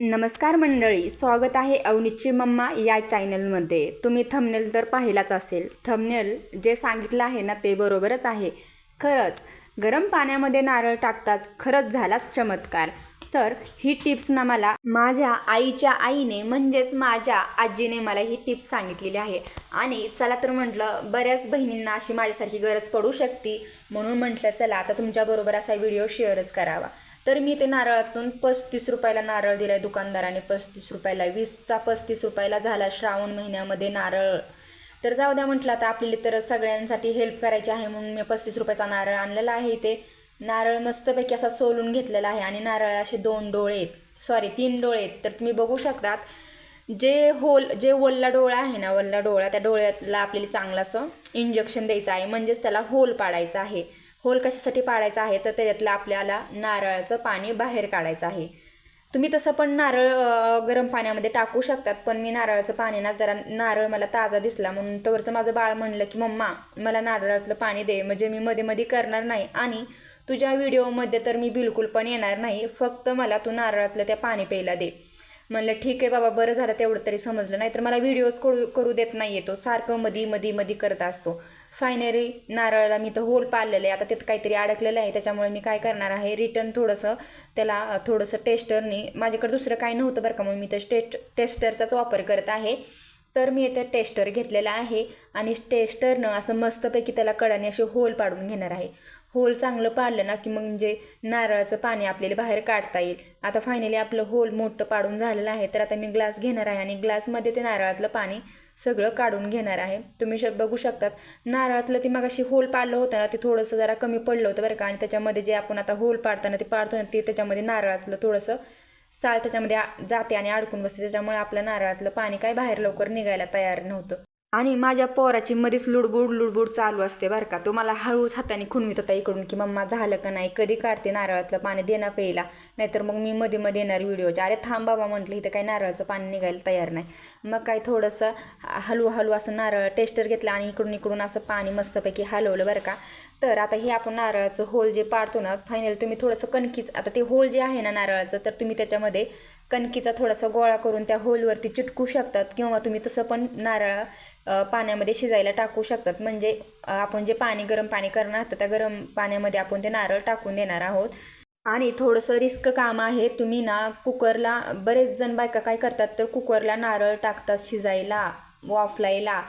नमस्कार मंडळी स्वागत आहे अवनीची मम्मा या चॅनलमध्ये. तुम्ही थंबनेल तर पाहिलाच असेल. थंबनेल जे सांगितलं आहे ना ते बरोबरच आहे. खरंच गरम पाण्यामध्ये नारळ टाकताच खरंच झालाच चमत्कार. तर ही टिप्स ना मला माझ्या आईच्या आईने म्हणजेच माझ्या आजीने मला ही टिप्स सांगितलेली आहे. आणि चला तर म्हटलं बऱ्याच बहिणींना अशी माझ्यासारखी गरज पडू शकते. म्हणून म्हटलं चला आता तुमच्याबरोबर असा व्हिडिओ शेअरच करावा. तर मी ते नारळातून पस्तीस रुपयाला नारळ दिलाय दुकानदाराने पस्तीस रुपयाला वीसचा पस्तीस रुपयाला झाला श्रावण महिन्यामध्ये नारळ. तर जाऊ द्या म्हटलं आता आपल्याला तर सगळ्यांसाठी हेल्प करायची आहे म्हणून मी पस्तीस रुपयाचा नारळ आणलेला आहे इथे. नारळ मस्तपैकी असा सोलून घेतलेला आहे आणि नारळ असे दोन डोळे आहेत. सॉरी तीन डोळे आहेत. तर तुम्ही बघू शकतात जे होल जे वल्ला डोळा आहे ना वल्ला डोळा त्या डोळ्यातला आपल्याला चांगलं असं इंजेक्शन द्यायचं आहे. म्हणजेच त्याला होल पाडायचं आहे. होल कशासाठी पाडायचा आहे? तर त्याच्यातलं आपल्याला नारळाचं पाणी बाहेर काढायचं आहे. तुम्ही तसं पण नारळ गरम पाण्यामध्ये टाकू शकतात पण मी नारळाचं पाणी ना जरा नारळ मला ताजा दिसला म्हणून तवरचं माझं बाळ म्हणलं की मम्मा मला नारळातलं पाणी दे म्हणजे मी मध्ये मध्ये करणार नाही आणि तुझ्या व्हिडिओमध्ये तर मी बिलकुल पण येणार नाही फक्त मला तू नारळातलं त्या पाणी प्यायला दे. म्हणलं ठीक आहे बाबा बरं झालं तेवढं तरी समजलं. नाही तर मला व्हिडिओज करू करू देत नाही तो. सारखं मधी मधी मधी करत असतो. फायनली नारळाला मी तर होल पाळलेलं आहे. आता त्यात काहीतरी अडकलेलं आहे. त्याच्यामुळे मी काय करणार आहे? रिटर्न थोडंसं त्याला थोडंसं टेस्टरनी माझ्याकडे दुसरं काही नव्हतं बरं का. मग मी तर टेस्ट टेस्टरचाच वापर करत आहे. तर मी येथे टेस्टर घेतलेला आहे. आणि टेस्टरनं असं मस्तपैकी त्याला कडाने असे होल पाडून घेणार आहे. होल चांगलं पाडलं ना की मग म्हणजे नारळाचं पाणी आपल्याला बाहेर काढता येईल. आता फायनली आपलं होल मोठं पाडून झालेलं आहे. तर आता मी ग्लास घेणार आहे आणि ग्लासमध्ये ते नारळातलं पाणी सगळं काढून घेणार आहे. तुम्ही श बघू शकतात. नारळातलं ती मगाशी होल पाडलं होतं ना ते थोडंसं जरा कमी पडलं होतं बरं का. आणि त्याच्यामध्ये जे आपण आता होल पाडताना ते पाडतो ना ते त्याच्यामध्ये नारळातलं थोडंसं साल त्याच्यामध्ये आ- जाते आणि अडकून बसते. त्याच्यामुळे आपलं नारळातलं पाणी काय बाहेर लवकर निघायला तयार नव्हतं. आणि माझ्या पोराची मध्येच लुडबुड लुडबुड चालू असते बरं का. तो मला हळूच हाताने खुणवीत होता इकडून की मम्मा झालं का नाही? कधी काढते नारळातलं पाणी? देणं प्यायला. नाहीतर मग मी मध्ये मध्ये येणार व्हिडिओच्या. अरे थांब बाबा म्हटलं इथं काही नारळाचं पाणी निघायला तयार नाही. मग काय थोडंसं हलू हलू असं नारळ टेस्टर घेतलं आणि इकडून इकडून असं पाणी मस्तपैकी हलवलं बरं का. तर आता हे आपण नारळाचं होल जे पाडतो ना फायनल तुम्ही थोडंसं कणकीच आता ते होल जे आहे ना नारळाचं तर तुम्ही त्याच्यामध्ये कणकीचा थोडासा गोळा करून त्या होलवरती चिटकू शकतात किंवा तुम्ही तसं पण नारळ पाण्यामध्ये शिजायला टाकू शकतात. म्हणजे आपण जे पाणी गरम पाणी करणार आहोत त्या गरम पाण्यामध्ये आपण ते नारळ टाकून देणार आहोत. आणि थोडंसं रिस्क काम आहे तुम्ही ना कुकरला बरेच जण बायका काय करतात तर कुकरला नारळ टाकतात शिजायला वाफलायला.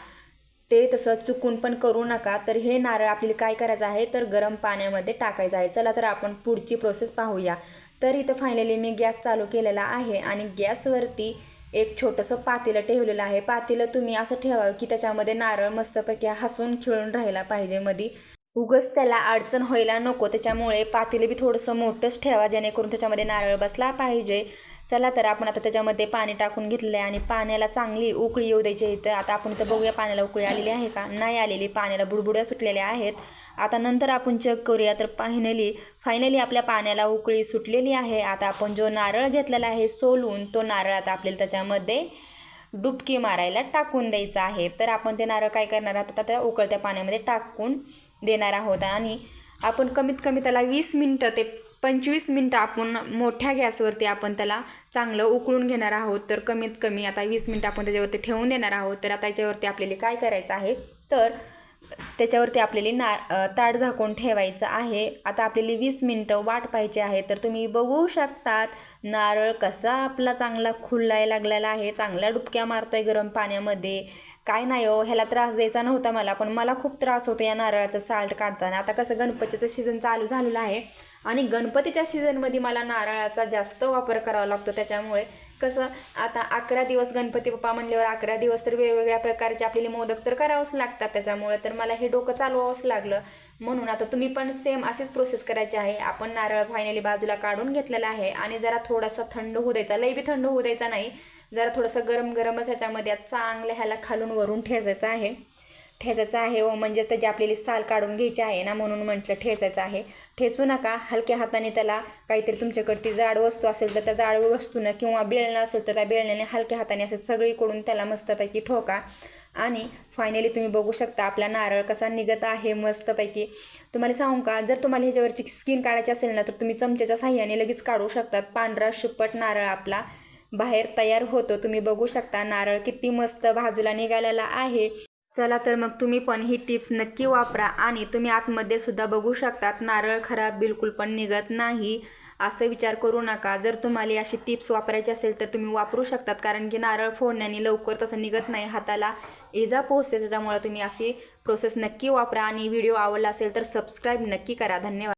ते तसं चुकून पण करू नका. तर हे नारळ आपल्याला काय करायचं आहे तर गरम पाण्यामध्ये टाकायचं आहे. चला तर आपण पुढची प्रोसेस पाहूया. तर इथं फायनली मी गॅस चालू केलेला आहे आणि गॅसवरती एक छोटंसं पातेलं ठेवलेलं आहे. पातेलं तुम्ही असं ठेवावं की त्याच्यामध्ये नारळ मस्तपैकी हसून खिळून राहिला पाहिजे मध्ये उगच त्याला अडचण व्हायला नको. त्याच्यामुळे पातेलं बी थोडंसं मोठंच ठेवा जेणेकरून त्याच्यामध्ये नारळ बसला पाहिजे. चला तर आपण आता त्याच्यामध्ये पाणी टाकून घेतलं आहे आणि पाण्याला चांगली उकळी येऊ द्यायची इथं आता आपण इथं बघूया पाण्याला उकळी आलेली आहे का? नाही आलेली. पाण्याला बुडबुड्या सुटलेल्या आहेत. आता नंतर आपण चेक करूया. तर फायनली फायनली आपल्या पाण्याला उकळी सुटलेली आहे. आता आपण जो नारळ घेतलेला आहे सोलून तो नारळ आता आपल्याला त्याच्यामध्ये डुबकी मारायला टाकून द्यायचा आहे. तर आपण ते नारळ काय करणार आहोत? आता त्या उकळत्या पाण्यामध्ये टाकून देणार आहोत. आणि आपण कमीत कमी त्याला वीस मिनटं ते पंचवीस मिनटं आपण मोठ्या गॅसवरती आपण त्याला चांगलं उकळून घेणार आहोत. तर कमीत कमी आता वीस मिनटं आपण त्याच्यावरती ठेवून देणार आहोत. तर आता याच्यावरती आपल्याला काय करायचं आहे? तर त्याच्यावरती आपल्याला ना ताट झाकून ठेवायचं आहे. आता आपल्याला वीस मिनटं वाट पाहिजे आहे तर तुम्ही बघू शकतात नारळ कसा आपला चांगला खुलाय लागलेला आहे. चांगल्या डुबक्या मारतोय गरम पाण्यामध्ये. काय नाही हो ह्याला त्रास द्यायचा नव्हता मला पण मला खूप त्रास होतो या नारळाचं साल्ट काढताना. आता कसं गणपतीचं सीझन चालू झालेलं आहे आणि गणपतीच्या सीझनमध्ये मला नारळाचा जास्त वापर करावा लागतो. त्याच्यामुळे कसं आता अकरा दिवस गणपती बाप्पा म्हणल्यावर अकरा दिवस तर वेगवेगळ्या प्रकारचे आपल्याला मोदक तर करावंच लागतात. त्याच्यामुळे तर मला हे डोकं चालवावंच लागलं. म्हणून आता तुम्ही पण सेम अशीच प्रोसेस करायची आहे. आपण नारळ फायनली बाजूला काढून घेतलेला आहे आणि जरा थोडासा थंड होऊ द्यायचा. लई बी थंड होऊ द्यायचा नाही. जरा थोडंसं गरम गरमच ह्याच्यामध्ये चांगलं ह्याला खालून वरून ठेचायचं आहे. ठेचायचं आहे व म्हणजे त्याची आपल्याला साल काढून घ्यायची आहे ना म्हणून म्हटलं ठेचायचं आहे. ठेचू नका हलक्या हाताने त्याला काहीतरी तुमच्याकडती जाड वस्तू असेल तर त्या जाड वस्तूनं किंवा बेळणं असेल तर त्या बेळण्याने हलक्या हाताने असं सगळीकडून त्याला मस्तपैकी ठोका. आणि फायनली तुम्ही बघू शकता आपला नारळ कसा निघत आहे मस्तपैकी. तुम्हाला सांगू का जर तुम्हाला ह्याच्यावरची स्किन काढायची असेल ना तर तुम्ही चमच्याच्या साह्याने लगेच काढू शकतात. पांढरा शिपट नारळ आपला बाहेर तयार होतो. तुम्ही बघू शकता नारळ किती मस्त बाजूला निघालेला आहे. चला तर मग तुम्ही पण ही टिप्स नक्की वापरा आणि तुम्ही आतमध्ये सुद्धा बघू शकतात नारळ खराब बिलकुल पण निघत नाही. असं विचार करू नका. जर तुम्हाला अशी टिप्स वापरायची असेल तर तुम्ही वापरू शकतात कारण की नारळ फोडण्याने लवकर तसं निघत नाही. हाताला इजा पोहोचते त्याच्यामुळे तुम्ही अशी प्रोसेस नक्की वापरा आणि व्हिडिओ आवडला असेल तर सबस्क्राईब नक्की करा. धन्यवाद.